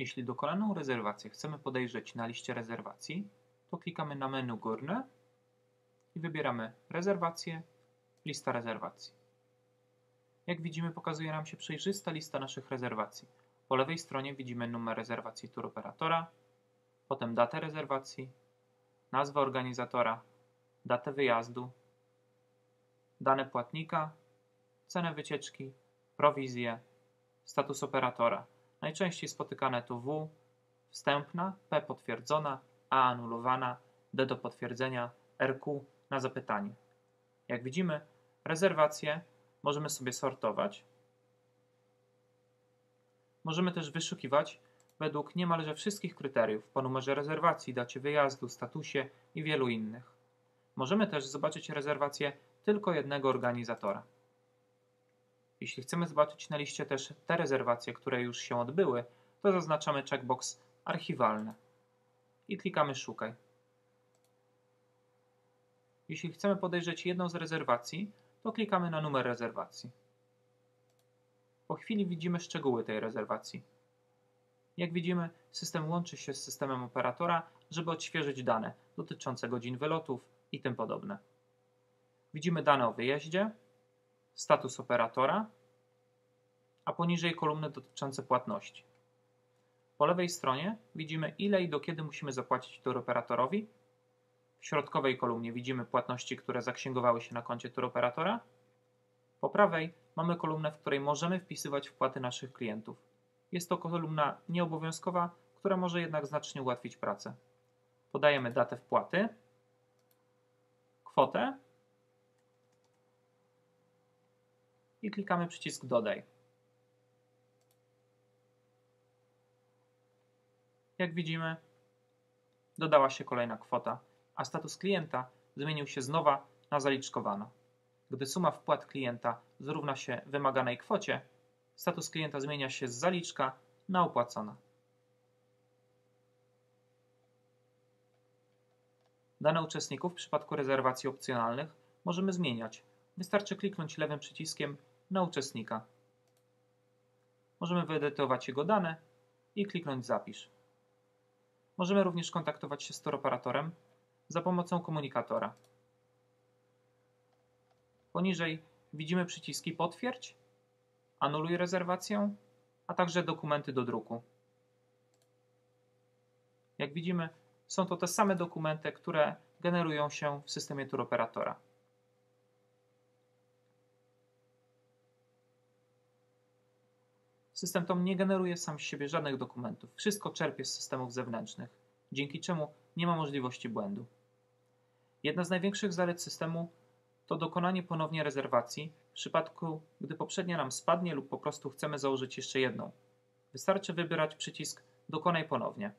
Jeśli dokonaną rezerwację chcemy podejrzeć na liście rezerwacji, to klikamy na menu górne i wybieramy rezerwację, lista rezerwacji. Jak widzimy pokazuje nam się przejrzysta lista naszych rezerwacji. Po lewej stronie widzimy numer rezerwacji tour operatora, potem datę rezerwacji, nazwę organizatora, datę wyjazdu, dane płatnika, cenę wycieczki, prowizję, status operatora. Najczęściej spotykane to W, wstępna, P potwierdzona, A anulowana, D do potwierdzenia, RQ na zapytanie. Jak widzimy, rezerwacje możemy sobie sortować. Możemy też wyszukiwać według niemalże wszystkich kryteriów po numerze rezerwacji, dacie wyjazdu, statusie i wielu innych. Możemy też zobaczyć rezerwację tylko jednego organizatora. Jeśli chcemy zobaczyć na liście też te rezerwacje, które już się odbyły, to zaznaczamy checkbox archiwalne i klikamy szukaj. Jeśli chcemy podejrzeć jedną z rezerwacji, to klikamy na numer rezerwacji. Po chwili widzimy szczegóły tej rezerwacji. Jak widzimy, system łączy się z systemem operatora, żeby odświeżyć dane dotyczące godzin wylotów i tym podobne. Widzimy dane o wyjeździe, status operatora, a poniżej kolumny dotyczące płatności. Po lewej stronie widzimy ile i do kiedy musimy zapłacić operatorowi. W środkowej kolumnie widzimy płatności, które zaksięgowały się na koncie operatora. Po prawej mamy kolumnę, w której możemy wpisywać wpłaty naszych klientów. Jest to kolumna nieobowiązkowa, która może jednak znacznie ułatwić pracę. Podajemy datę wpłaty, kwotę i klikamy przycisk Dodaj. Jak widzimy, dodała się kolejna kwota, a status klienta zmienił się znowu na zaliczkowano. Gdy suma wpłat klienta zrówna się wymaganej kwocie, status klienta zmienia się z zaliczka na opłacona. Dane uczestników w przypadku rezerwacji opcjonalnych możemy zmieniać. Wystarczy kliknąć lewym przyciskiem na uczestnika. Możemy wyedytować jego dane i kliknąć Zapisz. Możemy również kontaktować się z operatorem za pomocą komunikatora. Poniżej widzimy przyciski Potwierdź, Anuluj rezerwację, a także dokumenty do druku. Jak widzimy, są to te same dokumenty, które generują się w systemie turoperatora. System Tom nie generuje sam z siebie żadnych dokumentów. Wszystko czerpie z systemów zewnętrznych, dzięki czemu nie ma możliwości błędu. Jedna z największych zalet systemu to dokonanie ponownie rezerwacji w przypadku, gdy poprzednia nam spadnie lub po prostu chcemy założyć jeszcze jedną. Wystarczy wybrać przycisk Dokonaj ponownie.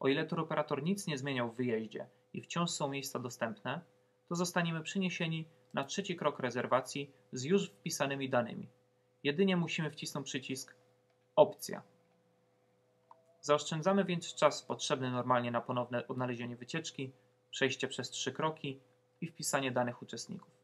O ile turoperator nic nie zmieniał w wyjeździe i wciąż są miejsca dostępne, to zostaniemy przeniesieni na trzeci krok rezerwacji z już wpisanymi danymi. Jedynie musimy wcisnąć przycisk Opcja. Zaoszczędzamy więc czas potrzebny normalnie na ponowne odnalezienie wycieczki, przejście przez trzy kroki i wpisanie danych uczestników.